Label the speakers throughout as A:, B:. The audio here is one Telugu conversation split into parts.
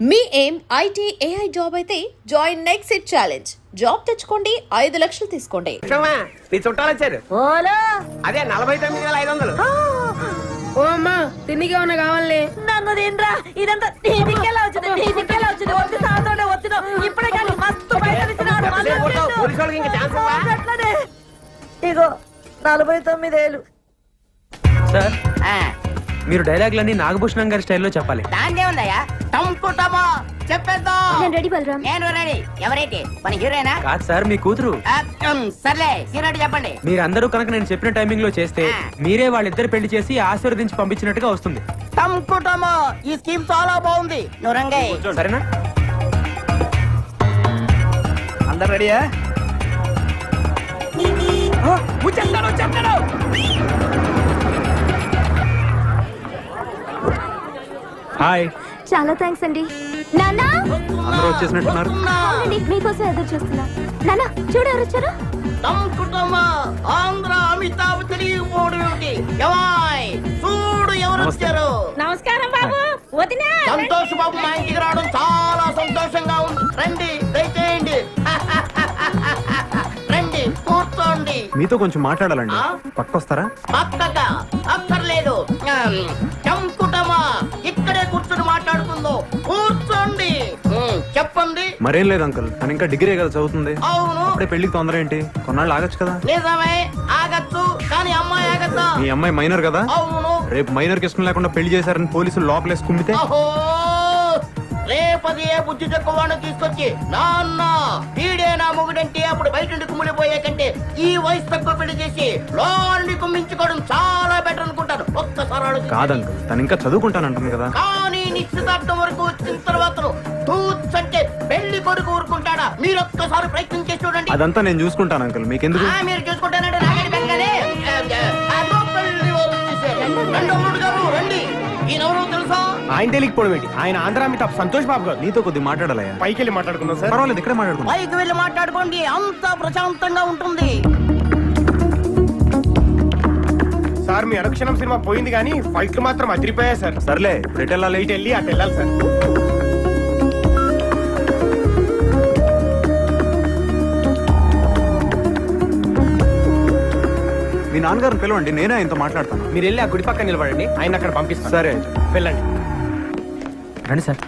A: మీ ఏం ఐటీ ఏఐ జాబ్ అయితే join next it challenge. Job తెచ్చుకోండి ఐదు లక్షలు తీసుకోండి.
B: నీ చుట్టాలు వచ్చారు.
C: ఓలో.
B: అదే నలభై తొమ్మిది వేల ఐదు వందలు.
C: ఓ అమ్మా తిండికి ఏమన్నా కావాలి
D: నన్ను తినరా. ఇదంతా నీ దిక్కెలా వచ్చింది? నీ దిక్కెలా వచ్చింది? వచ్చి సాగుతోనే వచ్చిన. ఇప్పుడే కానీ మస్తు ఇగో నలభై తొమ్మిదేళ్ళు
E: సార్ మీరు డైలాగ్లన్నీ నాగభూషణం గారి స్టైల్లో చెప్పాలి.
D: దాందే ఉందయ్యా టంపుటమో? చెప్పేద్దాం.
C: నేను రెడీ బలరామ్
D: నేను రెడీ. ఎవరైతే? మన హీరోయినా?
E: కాదు సార్ మీ కూతురు.
D: సర్లే సీనట్టు చెప్పండి.
E: మీరందరూ కనుక నేను చెప్పిన టైమింగ్లో చేస్తే. మీరే వాళ్ళిద్దరు పెళ్ళి చేసి ఆశీర్వదించి పంపించినట్టుగా వస్తుంది.
D: ఈ స్కీమ్ చాలా బాగుంది. నువ్వు రంగయ్య.
E: సరేనా?
B: అందరు రెడీయా? వచ్చేస్తాడు వచ్చేస్తాడు
E: హాయ్.
C: చాలా థ్యాంక్స్ అండి. నానా
E: అందరూ వచ్చేసినట్టున్నారు.
C: అవునండి మీకోసం ఎదురు చూస్తున్నా. నానా చూడు ఎవరు వచ్చారు?
D: టంపుటమో ఆంధ్ర అమితాబ్ తిరిగిపోవడం ఏమిటి? ఎవాయ్ చూడు ఎవరు వచ్చారు?
C: నమస్కారం బాబు వదినా
D: సంతోష్ బాబు మా ఇంటికి రావడం చాలా సంతోషంగా ఉంది. రండి దయచేయండి. రండి కూర్చోండి.
F: మీతో కొంచెం మాట్లాడాలండి.
D: ఆ?
F: పక్కొస్తారా
D: పక్కక అక్కర్లేదు చంపుటమా ఇక్కడే కూర్చొని మాట్లాడుకుందో. కూర్చోండి. ఉమ్, చెప్పండి.
F: మరేం లేదు అంకుల్. తను ఇంకా డిగ్రీ కదా చదువుతుంది.
D: అవును.
F: అప్పుడే పెళ్ళికి తొందర ఏంటి? కొన్నాళ్ళు ఆగచ్చు కదా?
D: నిజమే. ఆగచ్చు. కానీ అమ్మాయి ఆగద్దా?
F: మీ అమ్మాయి మైనర్ కదా?
D: అవును.
F: రేపు మైనర్కి ఇష్టం లేకుండా పెళ్ళి చేశారని పోలీసులు లోపలేసి కుమ్మితే?
D: అహో. రేపది ఏ బుద్ధి చెక్కవాడిని తీసుకొచ్చి నాన్న వీడే నా మొగుడంటే అప్పుడు బయట నుండి కుమ్మిడిపోయే కంటే ఈ వయసు తక్కువ పెళ్ళి చేసి లోని కుమ్మించుకోవడం చాలా బెటర్ అనుకుంటాను. ఒక్కసారి.
F: కాదంకుల్ తను ఇంకా చదువుకుంటానంటుంది కదా.
D: కానీ నిశ్చితార్థం వరకు వచ్చిన తర్వాత తూచంటే పెళ్ళి కొడుకు ఊరుకుంటాడా? మీరు ఒక్కసారి ప్రయత్నం చేసి చూడండి.
F: అదంతా నేను చూసుకుంటాను అంకుల్. మీకెందుకు?
D: ఆ, మీరు చూసుకుంటానంటే
B: ఆయన తెలియకపోవడం ఏంటి? ఆయన ఆంధ్ర అమితాబ్ సంతోష్ బాబు గారు.
F: నీతో కొద్ది మాట్లాడాలయ్యా.
B: పైకి వెళ్ళి మాట్లాడుకుందాం సార్.
F: పర్వాలేదు ఇక్కడే మాట్లాడుకుందాం.
D: పైకి వెళ్ళి మాట్లాడుకోండి అంతా ప్రశాంతంగా ఉంటుంది.
B: సార్ మీ అనుక్షణం సినిమా పోయింది కానీ ఫైట్లు మాత్రం అదిరిపోయాయి సార్.
F: సర్లే ఇప్పుడు ఎటు వెళ్ళాలి
B: ఇటు వెళ్ళి అటు వెళ్ళాలి సార్.
F: మీ నాన్నగారిని పిలవండి నేనే ఆయనతో మాట్లాడతాను.
B: మీరు వెళ్ళి ఆ గుడి పక్కన నిలబడండి ఆయన అక్కడ పంపిస్తాను.
F: సరే
B: వెళ్ళండి.
E: రండి సార్.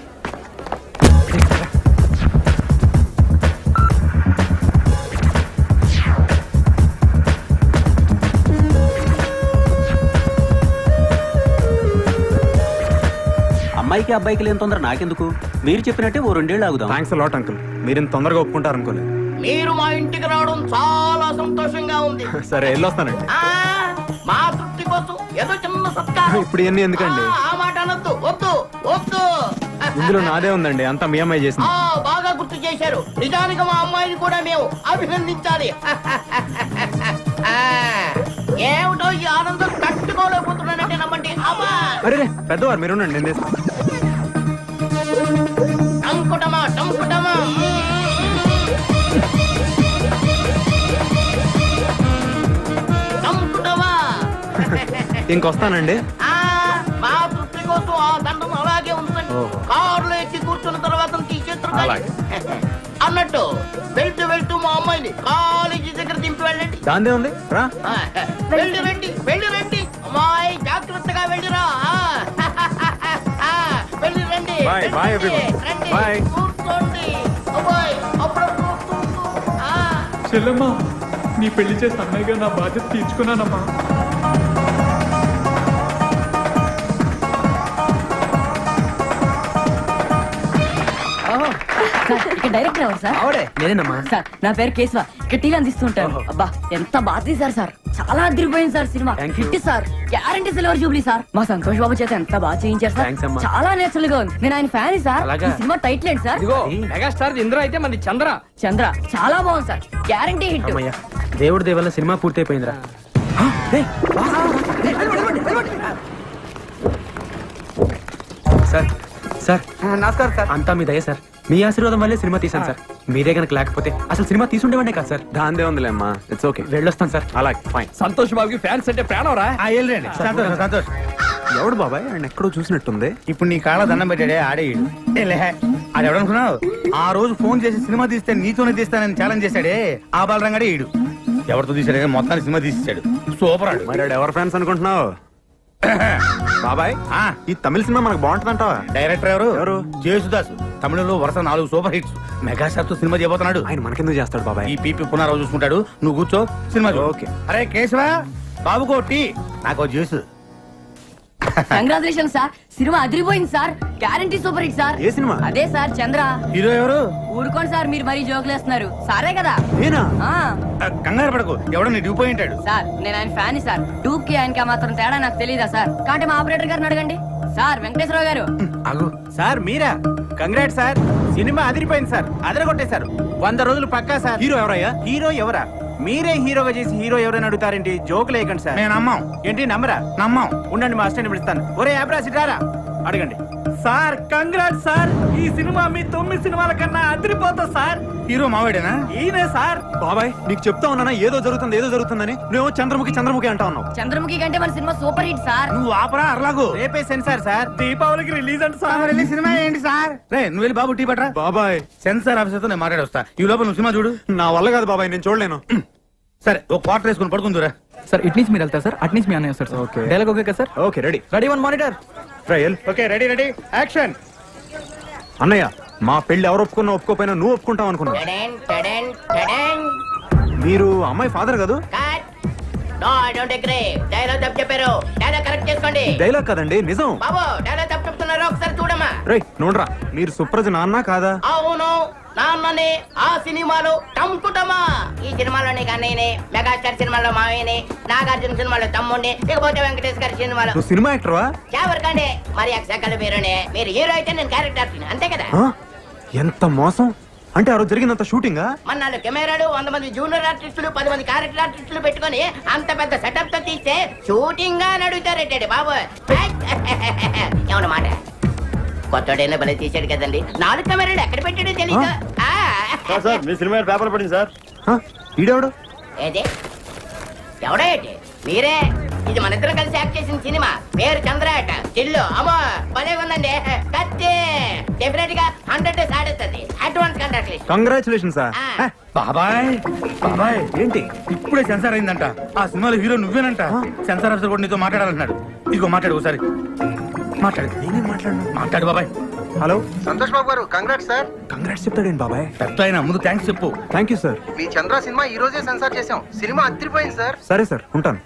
G: అమ్మాయికి అబ్బాయికి లేని తొందర నాకెందుకు? మీరు చెప్పినట్టే ఓ రెండేళ్ళు ఆగుదాం.
F: థ్యాంక్స్ లాట్ అంకుల్ మీరు ఇంత తొందరగా ఒప్పుకుంటారు అనుకోలేదు.
D: మీరు మా ఇంటికి రావడం చాలా సంతోషంగా ఉంది.
F: సరే వెళ్ళొస్తానండి.
D: ఆ మా తృప్తి కోసం ఏదో చిన్న సత్కారం.
F: ఇప్పుడు ఇవన్నీ ఎందుకండి?
D: ఆ, ఆ మాట అనొద్దు వద్దు.
F: ఇందులో నాదే ఉందండి అంతా మీ అమ్మాయి చేసింది.
D: ఆ బాగా గుర్తు చేశారు. నిజానికి మా అమ్మాయిని కూడా మేము అభినందించాలి. ఆ, ఏమిటో ఈ ఆనందం తట్టుకోలేకపోతున్నానంటే నమ్మండి. అమ్మా!
F: అరే రే, పెద్దవారు మీరు ఉండండి నేను.
D: టంకుటమా టంకుటమా? టంకుటమా?
F: ఇంకొస్తానండి.
D: ఆ, మా తృప్తి కోసం ఆ దండం అలాగే
F: ఓహో.
D: కారులో
F: అలాగే.
D: అన్నట్టు వెళ్తూ వెళ్తూ మా అమ్మాయిని కాలేజీ దగ్గర దింపి వెళ్ళండి.
F: దాందే ఉంది? రా.
D: వెళ్ళి రండి వెళ్ళి రండి అమ్మాయి జాగ్రత్తగా వెళ్ళిరా. వెళ్ళి రండి
F: Bye,
D: వెళ్ళి
F: bye
D: రండి,
F: everyone.
D: రండి,
F: Bye.
D: కూర్చోండి. అబ్బాయి అప్పుడప్పుడు వస్తూ, ఆ.
H: చెల్లమ్మా నీ పెళ్ళి చేసి అన్నయ్యగా నా బాధ్యత తీర్చుకున్నానమ్మా.
I: ఇక్కడ డైరెక్టర్ ఎవరు సార్.
B: ఆవిడే?
E: నేనేనమ్మా.
I: సార్ నా పేరు కేశవ. ఇక్కడ టీలు అందిస్తుంటాను అబ్బా ఎంత బాగా తీశారు సార్. చాలా అదిరిపోయింది sir cinema.
E: Thank you.
I: Hit sir. Guarantee silver jubilee sir. మా సంతోష్ బాబు చేత ఎంత బాగా చేయించారు సార్.
E: అమ్మా.
I: చాలా నేచురల్గా ఉంది. నేను ఆయన ఫ్యాన్ సార్.
E: అలాగా?
I: ఈ సినిమా టైటిల్ ఏంటి సార్.
B: ఇదిగో మెగాస్టార్ ఇంద్ర అయితే మంది చంద్ర.
I: చంద్ర. చాలా బాగుంది సార్. గ్యారంటీ హిట్
E: అమ్మయ్య దేవుడి దేవల్ల సినిమా పూర్తయిపోయిందిరా. Sir sir.
B: నమస్కారం సార్.
E: అంతా మీ దయ సార్. మీ ఆశీర్వాదం వల్లే సినిమా తీశాను సార్. మీరే గనక లేకపోతే అసలు సినిమా తీసుండేవాడే కాదు సార్.
F: దాందే ఉందిలే అమ్మా ఇట్స్ ఓకే
E: వెళ్ళొస్తాను సార్.
F: అలాగే ఫైన్
B: సంతోష్ బాబుకి ఫ్యాన్స్ అంటే ప్రాణం రా. వెళ్ళండి సంతోష్ సంతోష్.
F: ఎవడు బాబాయ్? ఆయన ఎక్కడో చూసినట్టుంది.
J: ఇప్పుడు నీ కాళ్ళ దండం పెట్టాడే ఆడేయుడు ఏలే అది ఎవడనుకున్నావు ఆ రోజు ఫోన్ చేసి సినిమా తీస్తే నీతోనే తీస్తానని ఛాలెంజ్ చేశాడే ఆ బాలరంగాడే ఈడు. ఎవరితో తీసాడే మొత్తాన్ని సినిమా తీసేశాడు. సూపర్ ఆడు.
F: మరి ఎవరు ఫ్రెండ్స్ అనుకుంటున్నావు? బాబాయ్
J: ఆ,
F: ఈ తమిళ సినిమా మనకు బాగుంటుందంటావా?
J: డైరెక్టర్ ఎవరు?
F: ఎవరు?
J: జేసుదాస్. తమిళంలో వరుస నాలుగు సూపర్ హిట్స్. మెగాస్టార్తో సినిమా చేయబోతున్నాడు.
F: ఆయన మనకెందుకు చేస్తాడు బాబాయ్?
J: ఈ పీపీ పునరావు చూసుకుంటాడు. నువ్వు కూర్చో సినిమా చూడు.
F: ఓకే.
J: అరే కేశవ బాబుకో టీ. నాకు జ్యూస్.
I: కంగ్రాచులేషన్ సార్ సినిమా అదిరిపోయింది sir guarantee super hit sir
F: ఏ సినిమా?
I: అదే సార్ చంద్ర.
J: హీరో ఎవరు?
I: ఊరుకోండి సార్ మీరు మరీ జోకులు వేస్తున్నారు సారే కదా?
F: నేనా?
J: కంగారు పడకు. ఎవడో నీ డ్యూ పోయి ఉంటాడు.
I: సార్ నేను ఆయన ఫ్యాన్ సార్ టూక్కి ఆయనకి ఆ మాత్రం తేడా నాకు తెలియదా సార్ కాబట్టి మా ఆపరేటర్ గారిని అడగండి. సార్ వెంకటేశ్వరరావు గారు.
J: అగు
K: సార్ మీరా? కంగ్రాట్ సార్ సినిమా అదిరిపోయింది సార్ అదరగొట్టేశారు. వంద రోజులు పక్కా సార్
F: హీరో ఎవరయ్యా?
K: హీరో ఎవరా? మీరే హీరోగా చేసి హీరో ఎవరైనా అడుగుతారేంటి? Joke లేకండి sir.
J: నేను నమ్మాం.
K: ఏంటి నమ్మరా?
J: నమ్మాం.
K: ఉండండి మా అసిస్టెంట్ పిలుస్తాను. ఒరే యాబ్రాసి రారా? అడగండి. Sir congrat sir. ఈ సినిమా మీ తొమ్మిది సినిమాల కన్నా అదిరిపోతా సార్.
J: హీరో మావాడేనా?
K: ఈయనే సార్.
F: బాబాయ్ నీకు చెప్తా ఉన్నానా? ఏదో జరుగుతుంది ఏదో జరుగుతుందని. నువ్వు చంద్రముఖి చంద్రముఖి అంటా ఉన్నావు.
I: చంద్రముఖి కంటే మన సినిమా సూపర్ హిట్ సార్.
J: నువ్వు ఆపరా అర్లాగు.
K: రేపే సెన్సార్ సార్ దీపావళికి రిలీజ్ అంట సార్.
J: వెళ్ళి సినిమా ఏంటి సార్? రే నువ్వు వెళ్ళి బాబు టీ పట్రా
F: బాబాయ్.
J: సెన్సార్ ఆఫీసర్తో నేను మాట్లాడొస్తా. ఈ లోపల నువ్వు సినిమా చూడు.
F: నా వల్ల కాదు బాబాయ్ నేను చూడలేను.
J: సరే ఒక క్వార్టర్ వేసుకుని పడుకుందురా.
H: సార్ ఇటు నుంచి మీరు వెళ్తారు సార్? అటు నుంచి మీ అన్నయ్య వస్తారు సార్.
F: Okay.
H: డైలాగ్ ఓకే కదా sir?
F: Okay ready.
H: Ready one monitor.
F: Trial
J: okay ready ready. Action.
F: అన్నయ్య మా పెళ్ళి ఎవరు ఒప్పుకున్నా ఒప్పుకోపోయినా నువ్వు ఒప్పుకుంటావు అనుకున్నా
D: టడెన్, టడెన్, టడెన్.
F: మీరు అమ్మాయి ఫాదర్ కాదు?
D: కట్. డైలాగ్ తప్పు చెప్పారు. డైలాగ్ కరెక్ట్ చేసుకోండి.
F: డైలాగ్ కదండి నిజం.
D: బాబు డైలాగ్
F: రే నోడ్రా. మీరు సుప్రజ నాన్న కాదా?
D: అవును నాన్నని ఆ సినిమాలో టంకుటమా ఈ సినిమాలోని కన్నయ్యని మెగాస్టార్ సినిమాలో మావయ్యని నాగార్జున సినిమాలో తమ్ముడిని ఇకపోతే వెంకటేష్ గారి సినిమాలో.
F: నువ్వు సినిమా యాక్టర్వా
D: ఎవరికండి మరి అక్షకలు మీరునే. మీరు హీరో అయితే నేను క్యారెక్టర్ అంతే కదా?
F: ఆ? ఎంత మోసం? అంటే ఆ రోజు జరిగినంత షూటింగా
D: మన నాలుగు కెమెరాలు వంద మంది జూనియర్ ఆర్టిస్టులు పది మంది క్యారెక్టర్ ఆర్టిస్టులు పెట్టుకొని అంత పెద్ద సెటప్తో తీస్తే షూటింగ్గా నడుగుతారేటండి బాబు? ఏమన్న మాట కొత్తడైనా భలే తీసాడు కదండి. నాలుగు కెమెరాలు ఎక్కడ పెట్టాడో తెలీదు. ఆ.
J: మీ సినిమా పేపర్ పడింది సార్?
F: ఈడెవడు?
D: ఏది? ఎవడో ఏంటి? మీరే? ఇది మన ఇద్దరం కలిసి యాక్ట్ చేసిన సినిమా. పేరు చంద్రాట. చిల్లు. అమ్మో భలే ఉందండి. కత్తి. డెఫినెట్గా హండ్రెడ్ డేస్ ఆడేస్తుంది. అడ్వాన్స్ కంట్రాక్ట్
F: కంగ్రాచులేషన్ సార్
D: ఆ.
J: బాబాయ్ బాబాయ్.
F: ఏంటి?
J: ఇప్పుడే సెన్సార్ అయిందంట. ఆ సినిమాలో హీరో నువ్వేనంట. సెన్సార్ ఆఫీసర్ కూడా నీతో మాట్లాడాలంటున్నాడు. ఇదిగో మాట్లాడు ఒకసారి. మాట్లాడు.
F: నేనేం
J: మాట్లాడు బాబాయ్.
F: హలో?
B: సంతోష్ బాబు గారు కంగ్రాట్స్ సార్
F: కంగ్రాట్స్ చెప్తాడేంటి బాబాయ్?
J: పెద్ద ఆయన ముందు థ్యాంక్స్ చెప్పు.
F: థ్యాంక్ యూ సార్
B: మీ చంద్ర సినిమా ఈ రోజే సెన్సార్ చేసాం సినిమా అదిరిపోయింది సార్
F: సరే సార్ ఉంటాను.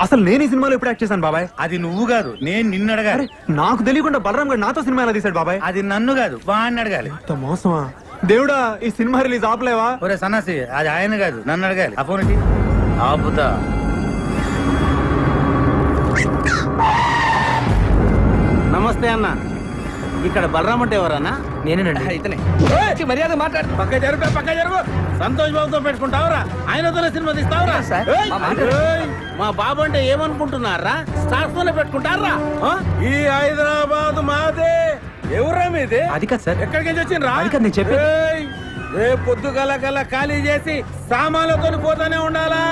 F: అసలు నేను ఈ సినిమాలో ఎప్పుడు యాక్ట్ చేశాను బాబాయ్?
J: అది నువ్వు కాదు నేను నిన్ను అడగాలి.
F: నాకు తెలియకుండా బలరాం గారు నాతో సినిమా ఎలా తీశాడు బాబాయ్?
J: అది నన్ను కాదు వాడిని అడగాలి.
F: అంత మోసమా? దేవుడా ఈ సినిమా రిలీజ్ ఆపలేవా?
J: ఒరే సన్నాసి అది ఆయన కాదు నన్ను అడగాలి. ఆ ఫోన్. ఆపుతా.
K: నమస్తే అన్న. ఇక్కడ బలరాం అంటే ఎవరన్నా?
E: నేనేనండి.
H: ఇతనే.
K: మర్యాద మాట్లాడు. పక్క జరుగు పక్క జరుగు. సంతోష్ బాబుతో పెట్టుకుంటావురా. ఆయనతోనే సినిమా తీస్తావురా! మా బాబు అంటే ఏమనుకుంటున్నారా? స్టార్స్ తోనే పెట్టుకుంటారా? ఆ? ఈ హైదరాబాద్ మాదే. ఎవరా మీది?
E: అది కాదు సార్.
K: ఎక్కడికి వెళ్ళి వచ్చిండ్రా?
E: అది కాదు నేను చెప్పేది.
K: రేపు పొద్దుగల గల ఖాళీ చేసి సామాన్లతో పోతానే ఉండాలా?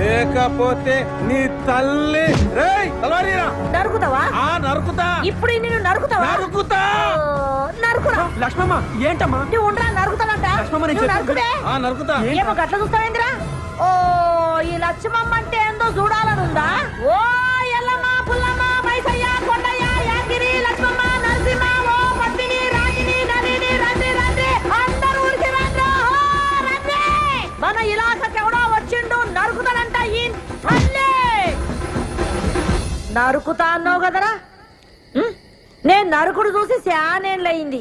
K: లేకపోతే నీ తల్లి రేయ్ తలవారీరా.
I: నరుకుతావా?
K: ఆ నరుకుతా.
I: ఇప్పుడు నిన్ను నరుకుతావా?
K: నరుకుతా.
I: నరుకురా.
E: లక్ష్మమ్మ ఏంటమ్మా?
I: నువ్వు ఉండరా నరుకుతానంట.
E: లక్ష్మమ్మ నేను
I: నువ్వు నరుకుతే?
K: ఆ నరుకుతా.
I: ఏమో గట్ల చూస్తావేంద్రా? ఓ ఈ లక్ష్మమ్మ అంటే ఏందో చూడాలనుందా ఓ నరుకుతా అన్నావు కదరా? నేను నరుకుడు చూసి శానేళ్ళయింది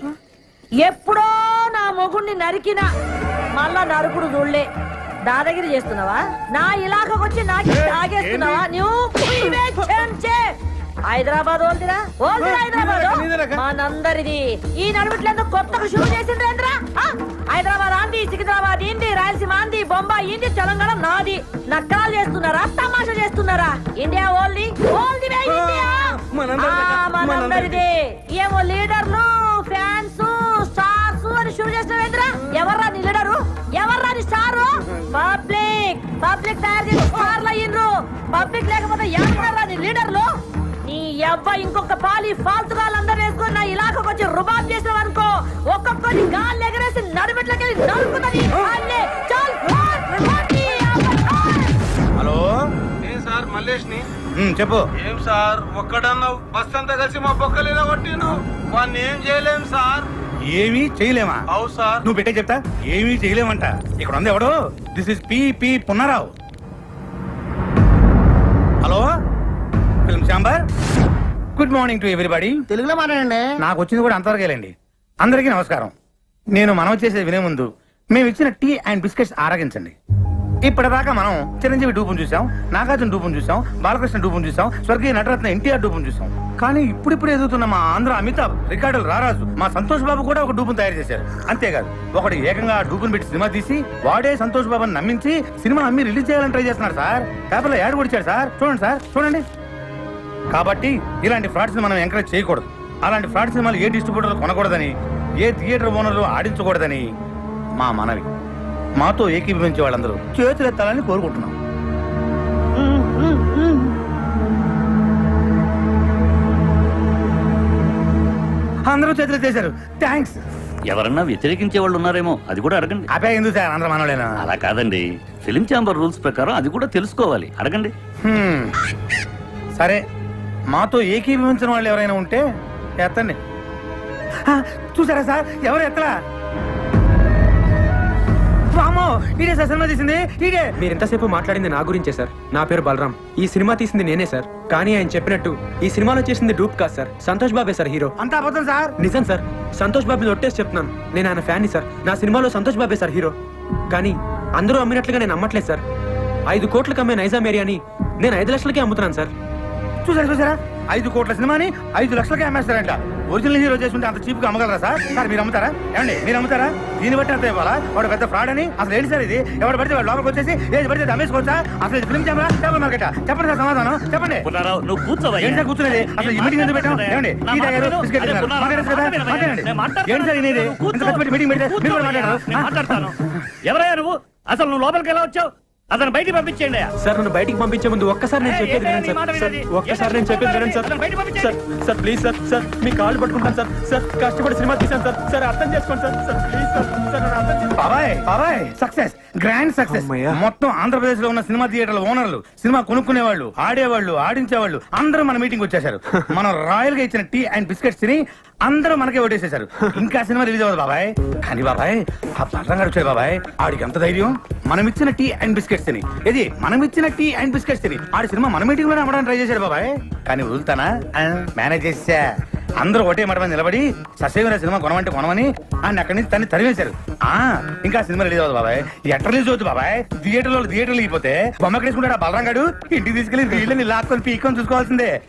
I: ఎప్పుడో నా మొగుణ్ణి నరికినా మళ్ళా నరుకుడు చూడలే. దాదాగిరి చేస్తున్నావా? నా ఇలాకకు వచ్చి నాకు తాగేస్తున్నావా? నువ్వు. హైదరాబాద్ ఓల్దిరా? ఓల్దిరా హైదరాబాద్? మనందరిది. ఈ నడుమిట్లేందుకు కొత్తగా షూ ఆ? హైదరాబాద్ ఆంది సికింద్రాబాద్ ఇంది రాయలసీమ ఆంది బొంబాయి ఇంది తెలంగాణ నాది. నక్కలు చేస్తున్నారా? తమాషా చేస్తున్నారా? ఇండియా ఓన్లీ ఓన్లీ మనందరిది ఏమో లీడర్లు ఫ్యాన్స్ స్టార్స్ అని షూర్ చేసినవేంద్రా ఎవర్రా నీ లీడరు? ఎవర్రా నీ స్టారు? పబ్లిక్ పబ్లిక్ తయారు చేసి స్టార్లు అయ్యిండ్రు పబ్లిక్ లేకపోతే ఎవరా నీ లీడర్లు? నీ అబ్బాయి ఇంకొక పాలి ఫాల్తు వేసుకొని నా ఇలాకకు వచ్చి రుబాబ్ చేసావు అనుకో ఒక్కొక్కరిని గాలి ఎగరేసి నడిమెట్లకి నరుకుతుంది.
J: హలో?
K: నేను సార్ మల్లేష్ని
J: ఉమ్, చెప్పు.
K: ఏం సార్ ఒక్కడన్నావు బస్ అంతా కలిసి మా బొక్కలేదా కొట్టిను వాడిని ఏం చేయలేం సార్?
J: ఏమీ చేయలేమా?
K: అవు సార్.
J: నువ్వు పెట్టే చెప్తా? ఏమీ చేయలేమంట. ఇక్కడ ఉంది ఎవడు? This is P P Punnarao. Hello? Film chamber? Good morning to everybody.
D: తెలుగులో మాట్లాడండి.
J: నాకు వచ్చింది కూడా అంతవరకేలండి అందరికీ నమస్కారం. నేను మనవి చేసేది వినే ముందు మేము ఇచ్చిన టీ అండ్ బిస్కెట్స్ ఆరగించండి. ఇప్పటిదాకా మనం చిరంజీవి డూపును చూసాం నాగార్జున డూపును చూసాం బాలకృష్ణ డూపును చూసాం స్వర్గీయ నటరత్న ఎన్టీఆర్ డూపును చూసాం. కానీ ఇప్పుడిప్పుడు ఎదుగుతున్న మా ఆంధ్ర అమితాబ్ రికార్డులు రారాజు మా సంతోష్ బాబు కూడా ఒక డూపును తయారు చేశారు. అంతేకాదు ఒకడు ఏకంగా డూపును పెట్టి సినిమా తీసి వాడే సంతోష్ బాబుని నమ్మించి సినిమా అమ్మి రిలీజ్ చేయాలని ట్రై చేస్తున్నారు సార్. పేపర్లో యాడ్ కొడిచాడు సార్. చూడండి సార్ చూడండి. కాబట్టి ఇలాంటి ఫ్రాడ్స్ మనం ఎంకరేజ్ చేయకూడదు. అలాంటి ఫ్రాడ్ సినిమాలు ఏ డిస్ట్రిబ్యూటర్లు కొనకూడదని ఏ థియేటర్ ఓనర్లు ఆడించకూడదని మా మనవి. మాతో ఏకీభవించే వాళ్ళందరూ చేతులు ఎత్తాలని కోరుకుంటున్నాం. అందరూ చేతులు ఎత్తేశారు థ్యాంక్స్
G: ఎవరన్నా వ్యతిరేకించే వాళ్ళు ఉన్నారేమో అది కూడా అడగండి.
J: అబ్బాయి ఎందుకు సార్? అందరూ మనోళ్ళేనా?
G: అలా కాదండి. ఫిలిం ఛాంబర్ రూల్స్ ప్రకారం అది కూడా తెలుసుకోవాలి. అడగండి.
J: సరే. మాతో ఏకీభవించిన వాళ్ళు ఎవరైనా ఉంటే ఎత్తండి. ఆ, చూసారా సార్? ఎవరు ఎత్తలా? వామో ఇదే సార్ సినిమా తీసింది. ఇదే
E: మీరు ఎంతసేపు మాట్లాడింది నా గురించే సార్. నా పేరు బలరాం. ఈ సినిమా తీసింది నేనే సార్. కానీ ఆయన చెప్పినట్టు ఈ సినిమాలో చేసింది డూప్ కాదు సార్. సంతోష్ బాబే సార్ హీరో.
J: అంతా అబద్ధం సార్?
E: నిజం సార్. సంతోష్ బాబుని ఒట్టేసి చెప్తున్నాను. నేను ఆయన ఫ్యాన్ని సార్. నా సినిమాలో సంతోష్ బాబే సార్ హీరో. కానీ అందరూ అమ్మినట్లుగా నేను అమ్మట్లేదు సార్. ఐదు కోట్లకు అమ్మే నైజాం ఏరియాని నేను ఐదు లక్షలకే అమ్ముతున్నాను సార్.
J: చూసారా చూసారా ఐదు కోట్ల సినిమాని ఐదు లక్షలకే అమ్మేస్తారంట. ఒరిజినల్ హీరో చేసుకుంటే అంత చీప్గా అమ్మగలరా సార్? సార్ మీరు అమ్ముతారా? ఏమండి మీరు అమ్ముతారా? దీన్ని బట్టి అంత ఇవ్వాలా? వాడు పెద్ద ఫ్రాడ్ అని? అసలు ఏంటి సార్ ఇది? ఎవరు పడితే వాడు లోపలికి వచ్చేసి ఏది పడితే అమ్మేసుకోవచ్చా? అసలు ఇది ఫిల్మ్ ఛాంబరా చేపల మార్కెట్ చెప్పండి సార్ సమాధానం. చెప్పండి.
G: నువ్వు కూర్చోవయ్యా.
J: ఏంటి సార్ కూర్చునేది? అసలు ఈ మీటింగ్ ఎందుకు పెట్టాం? ఏమండి టీ తాగారు. బిస్కెట్ తిన్నారు. ఏంటి సార్ ఇది? మీటింగ్ పెడితే మీరు కూడా మాట్లాడారు
G: ఎవరయ్యా నువ్వు? అసలు నువ్వు లోపలికి ఎలా వచ్చావు? అతను బయటికి పంపించేయండి.
E: సార్ నన్ను బయటికి పంపించే ముందు ఒక్కసారి నేను చెప్పేది వినండి సార్. సార్? ఒక్కసారి నేను చెప్పేది వినండి sir. Sir sir please sir sir మీ కాళ్ళు పట్టుకుంటాను సార్. సార్ కష్టపడి సినిమా తీశాను సార్. సార్ అర్థం చేసుకోండి సార్. Sir please.
J: బాబాయ్ బాబాయ్ సక్సెస్ గ్రాండ్ సక్సెస్. మొత్తం ఆంధ్రప్రదేశ్లో ఉన్న సినిమా థియేటర్ల ఓనర్లు సినిమా కొనుక్కునే వాళ్ళు ఆడేవాళ్ళు ఆడించేవాళ్ళు అందరూ మన మీటింగ్ వచ్చేసారు మనం రాయల్గా ఇచ్చిన టీ అండ్ బిస్కెట్స్ తిని అందరూ మనకే ఓటేసేశారు. ఇంకా సినిమా రిలీజ్ అవ్వదు బాబాయ్. కానీ బాబాయ్ ఆ పట్లంగా వచ్చాడు బాబాయ్. ఆడికి ఎంత ధైర్యం? మనం ఇచ్చిన టీ అండ్ బిస్కెట్స్ తిని. ఇది మనం ఇచ్చిన టీ అండ్ బిస్కెట్స్ తిని. ఆడి సినిమా మన మీటింగ్లోనే అమ్మడానికి ట్రై చేశాడు బాబాయ్. కానీ వదులుతానా? మేనేజ్ చేసా అందరూ ఒకటే మాట మీద నిలబడి ససేమిరా సినిమా కొనమంటే కొనమని ఆయన అక్కడి నుంచి తన్ని తరివేశారు ఆ ఇంకా సినిమా రిలీజ్ అవ్వదు బాబాయ్. ఎట్ట రిలీజ్ అవుతుంది బాబాయ్? థియేటర్లో థియేటర్లు అయిపోతే బొమ్మ కడేసుకుంటాడు ఆ బలరాం గాడు ఇంటికి తీసుకెళ్ళి వీళ్ళని లాక్కొని పీక్కొని చూసుకోవాల్సిందే.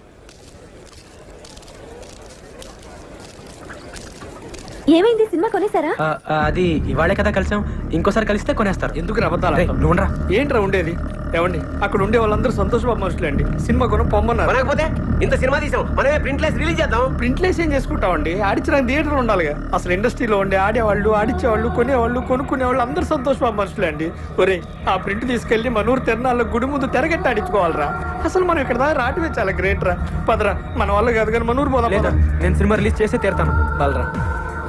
C: ఏమైంది? సినిమా కొనేసారా
E: ఆ, ఆ, అది ఇవాళే కదా కలిసాం. ఇంకోసారి కలిస్తే కొనేస్తారు.
H: ఎందుకు అబద్ధాలు
E: రేయ్,
H: ఆడతావు?
E: నువ్వు ఉండరా.
H: ఏంట్రా ఉండేది? ఏమండి అక్కడ ఉండే వాళ్ళందరూ సంతోష బాబు మనుషులండి సినిమా కొనం పొమ్మన్నారు.
B: మనకపోతే ఇంత సినిమా తీసాం. మనమే ప్రింట్లెస్ రిలీజ్ చేద్దాం.
H: ప్రింట్లేసి ఏం చేసుకుంటామండి? ఆడించడానికి థియేటర్ ఉండాలిగా. అసలు ఇండస్ట్రీలో ఉండే ఆడేవాళ్ళు ఆడించేవాళ్ళు కొనేవాళ్ళు కొనుక్కునేవాళ్ళు అందరూ సంతోష బాబు మనుషులే అండి. ఒరే ఆ ప్రింట్ తీసుకెళ్ళి మన ఊరు తిరణాల్లో గుడి ముందు తెరగట్టి ఆడించుకోవాలరా. అసలు మనం ఇక్కడ దాకా రావటమే చాలా గ్రేట్ రా. పదరా మన వల్ల కాదు కానీ మన ఊరు పోదాం
E: లేదా
H: పద.
E: నేను సినిమా రిలీజ్ చేస్తే తీరుతాను.
H: బలరా.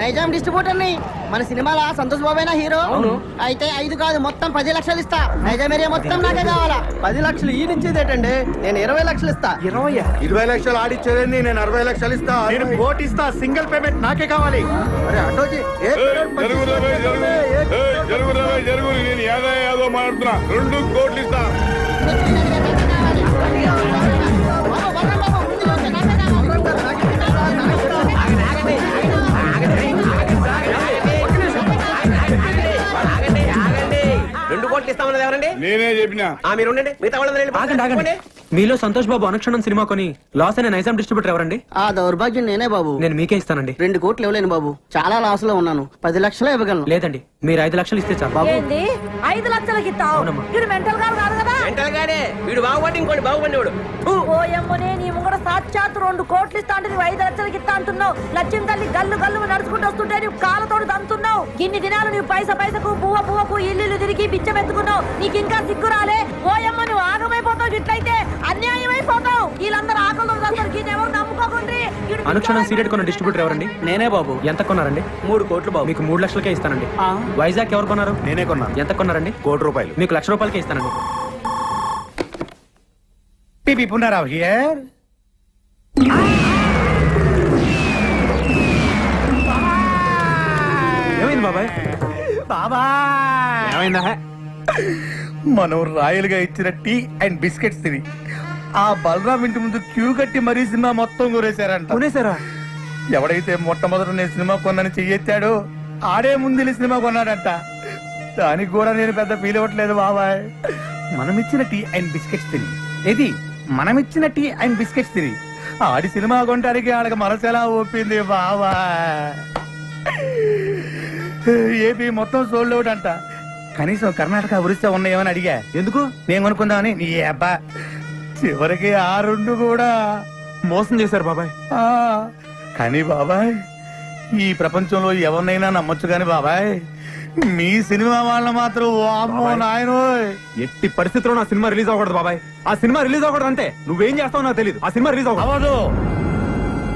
D: నైజాం డిస్ట్రిబ్యూటర్ని మన సినిమాలో సంతోష్ బాబేనా హీరో?
H: అవును.
D: అయితే ఐదు కాదు మొత్తం పది లక్షలు ఇస్తా. నైజాం ఏరియా మొత్తం నాకే కావాలా?
B: పది లక్షలు ఈ నుంచేదేటండి నేను ఇరవై లక్షలు ఇస్తా.
H: ఇరవై
J: ఇరవై లక్షలు ఆడిచ్చేదండి నేను అరవై లక్షలు ఇస్తా. నేను కోటి ఇస్తా. సింగిల్ పేమెంట్ నాకే కావాలి.
B: అరే ఆటోజీ ఏ
K: నేను యాదో యాదో మాట్లాడుతున్నా. రెండు కోట్లు ఇస్తా. నేనే చెప్పినా.
B: ఆ మీరు ఉండండి. మిగతా వాళ్ళందరూ వెళ్ళి
E: ఆగండి ఆగండి. మీలో సంతోష్ బాబు అనుక్షణం సినిమా కొని లాస్ అయిన నైజాం డిస్ట్రిబ్యూటర్ ఎవరండి?
D: ఆ దౌర్భాగ్యం నేనే బాబు.
E: నేను మీకే ఇస్తానండి.
D: రెండు కోట్లు ఇవ్వలేను బాబు. చాలా లాస్లో ఉన్నాను. పది లక్షలే ఇవ్వగలను.
E: లేదండి మీరు ఐదు లక్షలు ఇస్తే చాలు.
I: ఏంది ఐదు లక్షలకి ఇస్తావు?
E: అవునమ్మా.
I: ఇది మెంటల్ గారు కాదు కదా?
K: గానే వీడు బాగుపడి ఇంకోటి
I: నీ సాక్షాత్ రెండు కోట్లు ఇస్తా అంటే నువ్వు ఐదు లక్షలకి ఇస్తా అంటున్నావు. లక్ష్యం తల్లి గల్లు గల్లు నడుచుకుంటూ వస్తుంటే నువ్వు కాళ్ళతోడు దంతున్నావు. ఇన్ని దినాలు నువ్వు పైస పైసకు పువ్వ పువ్వకు ఇల్లు తిరిగి బిచ్చమెత్తుకున్నావు నీకు ఇంకా సిగ్గు రాలే. ఓయమ్మ నువ్వు ఆగమైపోతావు ఇట్లయితే అన్యాయం అయిపోతావు వీళ్ళందరూ ఆకలి అందరికి ఎవరు నమ్ముకోకుండ్రి? ఈడు
E: అనుక్షణం సీరియట్ కొన్న డిస్ట్రిబ్యూటర్ ఎవరండి?
H: నేనే బాబు.
E: ఎంత కొన్నారండి?
H: మూడు కోట్లు బాబు.
E: మీకు మూడు లక్షలకే ఇస్తానండి. వైజాగ్ ఎవరు కొన్నారు?
F: నేనే కొన్నాను
E: ఎంత కొన్నారండి?
F: కోటి రూపాయలు.
E: మీకు లక్ష రూపాయలకే ఇస్తానండి.
J: పిపి పునరావ్ హియర్ బాబా
F: ఏమైందా?
J: మనం రాయలుగా ఇచ్చిన టీ అండ్ బిస్కెట్స్ తిని ఆ బలరాం ఇంటి ముందు క్యూ కట్టి మరీ సినిమా మొత్తం కొనేశారంట.
F: కొనేసారా
J: ఎవడైతే మొట్టమొదట నేను సినిమా కొన్నాను చెయ్యెత్తాడో ఆడే ముందు సినిమా కొన్నాడంట. దానికి కూడా నేను పెద్ద ఫీల్ అవ్వట్లేదు బాబాయ్. మనం ఇచ్చిన టీ అండ్ బిస్కెట్స్ తిని ఏది? మనం ఇచ్చిన టీ అండ్ బిస్కెట్స్ తిని ఆడి సినిమా కొనడానికి ఆడకి మనసు ఎలా ఒప్పింది బాబా ఏపీ మొత్తం సోల్డ్ అవుట్ అంట. కనీసం కర్ణాటక ఒరిస్సా ఉన్నాయేమని అడిగా.
F: ఎందుకు?
J: నేను కొనుక్కుందామని. నీ అబ్బా చివరికి ఆ రెండు కూడా.
F: మోసం చేశారు బాబాయ్.
J: ఆ కానీ బాబాయ్ ఈ ప్రపంచంలో ఎవరినైనా నమ్మొచ్చు కానీ బాబాయ్ మీ సినిమా వాళ్ళ మాత్రం వామ్మో
F: బాబాయ్.
J: నాయనోయ్
F: ఎట్టి పరిస్థితుల్లో నా సినిమా రిలీజ్ అవ్వకూడదు బాబాయ్. ఆ సినిమా రిలీజ్ అవ్వకూడదు అంటే నువ్వేం చేస్తావు నాకు తెలియదు ఆ సినిమా రిలీజ్ అవ్వకూడదు.
J: అవ్వదు.